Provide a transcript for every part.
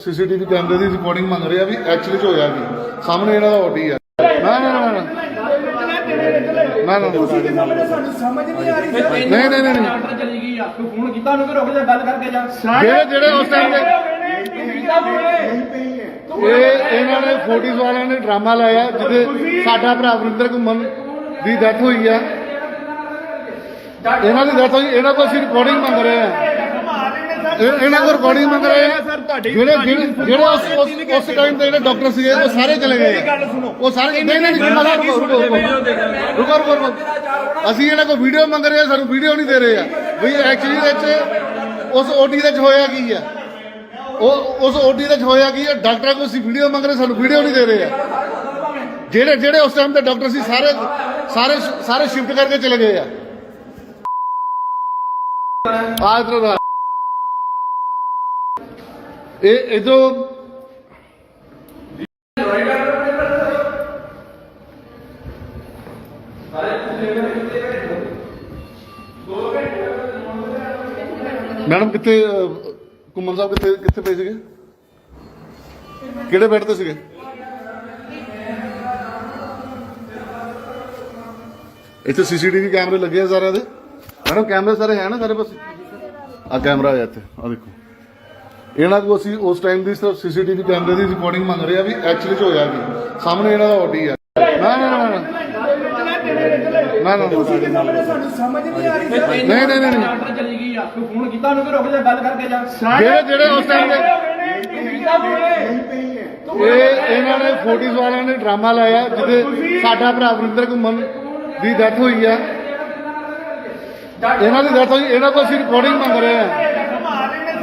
CCTV ਕੈਮਰੇ ਦੀ recording ਮੰਗ ਰਿਹਾ ਵੀ ਐਕਚੁਅਲੀ ਚ ਹੋਇਆ ਕੀ? ਸਾਹਮਣੇ ਇਹਨਾਂ ਦਾ ਓਡੀ ਆ। ਨਾ ਨਾ ਨਾ ਨਾ। ਨਾ ਨਾ ਤੁਸੀਂ ਕਿ ਸਾਹਮਣੇ ਸਾਨੂੰ ਸਮਝ ਨਹੀਂ ਆ ਰਹੀ ਸਰ ਨਹੀਂ ਨਹੀਂ ਨਹੀਂ। ਨਹੀਂ। ਆਰਡਰ ਚਲੀ ਗਈ ਆ। ਤੂੰ ਫੋਨ ਕੀਤਾ ਉਹਨੂੰ ਕਿ ਰੁਕ ਜਾ ਗੱਲ ਕਰਕੇ ਜਾ। ਜਿਹੜੇ ਜਿਹੜੇ ਉਸ ਟਾਈਮ ਦੇ ਕੀਤਾ ਫੋਨ ਇਹ ਇਹਨਾਂ ਨੇ ਫੋਰਟੀਜ਼ ਵਾਲਿਆਂ ਨੇ ਡਰਾਮਾ ਲਾਇਆ ਜਿਹਦੇ ਸਾਡਾ ਭਰਾ ਵਰਿੰਦਰ ਘੁੰਮਣ ਦੀ ਡੈਥ ਹੋਈ ਆ। ਇਹਨਾਂ ਦੀ ਡੈਥ ਹੋਈ ਇਹਨਾਂ ਕੋਲ ਅਸੀਂ ਰਿਕਾਰਡਿੰਗ ਮੰਗ ਰਹੇ ਆ। ਇਹ- ਇਹਨਾਂ ਕੋਲ ਰਿਕਾਰਡਿੰਗ ਮੰਗ ਰਹੇ ਆ ਸਰ ਤੁਹਾਡੀ ਜਿਹੜੇ ਜਿਹੜੇ ਜਿਹੜੇ ਉਸ ਉਸ- ਉਸ ਟਾਈਮ ਤੇ ਜਿਹੜੇ ਡਾਕਟਰ ਸੀਗੇ ਉਹ ਸਾਰੇ ਚਲੇ ਗਏ। ਆ। ਉਹ ਸਾਰੇ ਨਹੀਂ ਨਹੀਂ ਨਹੀਂ ਮਜ਼ਾ ਰੁਕੋ ਰੁਕੋ ਰੁਕੋ। ਰੁਕੋ ਰੁਕੋ। ਅਸੀਂ ਇਹਨਾਂ ਕੋਲ ਵੀਡੀਓ ਮੰਗ ਰਹੇ ਆ ਸਾਨੂੰ ਵੀਡੀਓ ਨਹੀਂ ਦੇ ਰਹੇ ਆ। ਵੀ ਐਕਚੁਅਲੀ ਵਿੱਚ ਉਸ ਓਡੀ ਦੇ ਚ ਹੋਇਆ ਕੀ ਆ? ਉਹ ਉਸ ਓਡੀ ਦੇ ਚ ਹੋਇਆ ਕੀ ਆ? ਡਾਕਟਰਾਂ ਕੋਲ ਅਸੀਂ ਵੀਡੀਓ ਮੰਗ ਰਹੇ ਸਾਨੂੰ ਵੀਡੀਓ ਨਹੀਂ ਦੇ ਰਹੇ ਆ। ਜਿਹੜੇ ਜਿਹੜੇ ਉਸ ਟਾਈਮ ਤੇ ਡਾਕਟਰ ਸੀ ਸਾਰੇ ਸਾਰੇ ਸਾਰੇ ਸ਼ਿਫਟ ਕਰਕੇ ਚਲੇ ਗਏ ਆ। ਆ ਇਧਰ ਦਾ ਇਹ ਇਧਰੋਂ ਮੈਡਮ ਕਿੱਥੇ ਅਹ, ਘੁੰਮਣ ਸਾਹਿਬ ਕਿੱਥੇ ਕਿੱਥੇ ਪਏ ਸੀਗੇ? ਕਿਹੜੇ ਬੈੱਡ ਤੇ ਸੀਗੇ? ਇੱਥੇ ਸੀਸੀਟੀਵੀ ਕੈਮਰੇ ਲੱਗੇ ਆ ਸਾਰਿਆਂ ਦੇ। ਮੈਡਮ ਕੈਮਰੇ ਸਾਰੇ ਹੈ ਨਾ ਸਾਰੇ ਪਾਸੇ? ਆ ਕੈਮਰਾ ਹੈ ਇੱਥੇ ਆ ਦੇਖੋ। ਇਹਨਾਂ ਕੋਲ ਅਸੀਂ ਉਸ ਟਾਈਮ ਦੀ ਸਿਰਫ ਸੀਸੀਟੀਵੀ ਕੈਮਰੇ ਦੀ ਰਿਕਾਰਡਿੰਗ ਮੰਗ ਰਹੇ ਆ ਵੀ ਐਕਚੁਅਲੀ ਚ ਹੋਇਆ ਕੀ। ਸਾਹਮਣੇ ਇਹਨਾਂ ਦਾ ਓਡੀ ਆ। ਨਾ ਨਾ ਨਾ ਨਾ। ਨਾ ਨਾ ਕਿ ਨਹੀਂ ਨਹੀਂ ਨਹੀਂ। ਆਰਡਰ ਚਲੀ ਗਈ ਆ ਤੂੰ ਫੋਨ ਕੀਤਾ ਉਹਨੂੰ ਕਿ ਰੁਕ ਜਾ ਗੱਲ ਕਰਕੇ ਜਾ। ਜਿਹੜੇ ਜਿਹੜੇ ਉਸ ਟਾਈਮ ਦੇ ਇਹ ਇਹਨਾਂ ਨੇ ਫੋਰਟੀਜ਼ ਵਾਲਿਆਂ ਨੇ ਡਰਾਮਾ ਲਾਇਆ ਜਿਹਦੇ ਸਾਡਾ ਭਰਾ ਵਰਿੰਦਰ ਘੁੰਮਣ ਦੀ ਡੈਥ ਹੋਈ ਆ। ਇਹਨਾਂ ਦੀ ਡੈਥ ਹੋਈ ਇਹਨਾਂ ਕੋਲ ਅਸੀਂ ਰਿਕਾਰਡਿੰਗ ਮੰਗ ਰਹੇ ਆ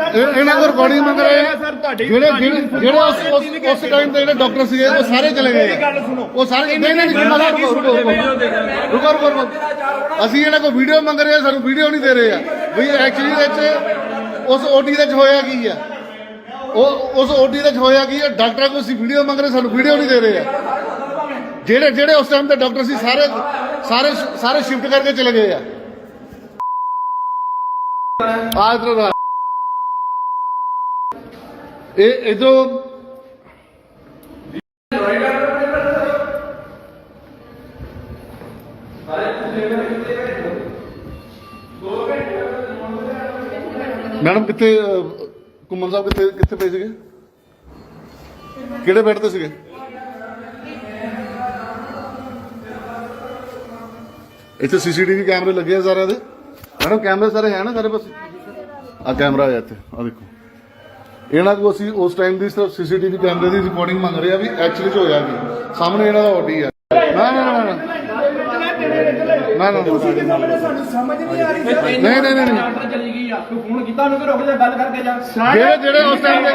ਇਹ- ਇਹਨਾਂ ਕੋਲ ਰਿਕਾਰਡਿੰਗ ਮੰਗ ਰਹੇ ਆ। ਸਰ ਤੁਹਾਡੀ ਜਿਹੜੇ ਜਿਹੜੇ ਜਿਹੜੇ ਉਸ ਉਸ- ਉਸ ਟਾਈਮ ਤੇ ਜਿਹੜੇ ਡਾਕਟਰ ਸੀਗੇ ਉਹ ਸਾਰੇ ਚਲੇ ਗਏ ਆ। ਉਹ ਸਾਰੇ ਨਹੀਂ ਨਹੀਂ ਨਹੀਂ ਮਜ਼ਾ ਰੁਕੋ ਰੁਕੋ ਰੁਕੋ ਰੁਕੋ ਰੁਕੋ ਰੁਕੋ। ਅਸੀਂ ਇਹਨਾਂ ਕੋਲ ਵੀਡੀਓ ਮੰਗ ਰਹੇ ਆ ਸਾਨੂੰ ਵੀਡੀਓ ਨਹੀਂ ਦੇ ਰਹੇ ਆ। ਵੀ ਐਕਚੁਅਲੀ ਵਿੱਚ ਉਸ ਓਡੀ ਦੇ ਚ ਹੋਇਆ ਕੀ ਆ? ਉਹ ਉਸ ਓਡੀ ਦੇ ਚ ਹੋਇਆ ਕੀ ਆ? ਡਾਕਟਰਾਂ ਕੋਲ ਅਸੀਂ ਵੀਡੀਓ ਮੰਗ ਰਹੇ ਸਾਨੂੰ ਵੀਡੀਓ ਨਹੀਂ ਦੇ ਰਹੇ ਆ। ਜਿਹੜੇ ਜਿਹੜੇ ਉਸ ਟਾਈਮ ਤੇ ਡਾਕਟਰ ਸੀ ਸਾਰੇ ਸਾਰੇ ਸਾਰੇ ਸ਼ਿਫਟ ਕਰਕੇ ਚਲੇ ਗਏ ਆ। ਆ ਇਧਰ ਦਾ। ਇਹ ਇਧਰੋਂ ਮੈਡਮ ਕਿੱਥੇ ਅਹ, ਘੁੰਮਣ ਸਾਹਿਬ ਕਿੱਥੇ ਕਿੱਥੇ ਪਏ ਸੀਗੇ? ਕਿਹੜੇ ਬੈੱਡ ਤੇ ਸੀਗੇ? ਇੱਥੇ ਸੀਸੀਟੀਵੀ ਕੈਮਰੇ ਲੱਗੇ ਆ ਸਾਰਿਆਂ ਦੇ। ਮੈਡਮ ਕੈਮਰੇ ਸਾਰੇ ਹੈ ਨਾ ਸਾਰੇ ਪਾਸੇ? ਆ ਕੈਮਰਾ ਆ ਇੱਥੇ ਆ ਦੇਖੋ। ਇਹਨਾਂ ਕੋਲ ਅਸੀਂ ਉਸ ਟਾਈਮ ਦੀ ਸਿਰਫ ਸੀਸੀਟੀਵੀ ਕੈਮਰੇ ਦੀ ਰਿਕਾਰਡਿੰਗ ਮੰਗ ਰਹੇ ਆ ਵੀ ਐਕਚੁਅਲੀ ਚ ਹੋਇਆ ਕੀ। ਸਾਹਮਣੇ ਇਹਨਾਂ ਦਾ ਓਡੀ ਆ। ਨਾ ਨਾ ਨਾ ਨਾ ਨਾ। ਨਾ ਤੁਸੀਂ ਕਿ ਸਾਹਮਣੇ ਸਾਨੂੰ ਸਮਝ ਨਹੀਂ ਆ ਰਹੀ ਨਹੀਂ ਨਹੀਂ ਨਹੀਂ ਨਹੀਂ। ਆਰਡਰ ਚਲੀ ਗਈ ਆ। ਤੂੰ ਫੋਨ ਕੀਤਾ ਉਹਨੂੰ ਕਿ ਰੁਕ ਜਾ ਗੱਲ ਕਰਕੇ ਜਾ। ਜਿਹੜੇ ਜਿਹੜੇ ਉਸ ਟਾਈਮ ਦੇ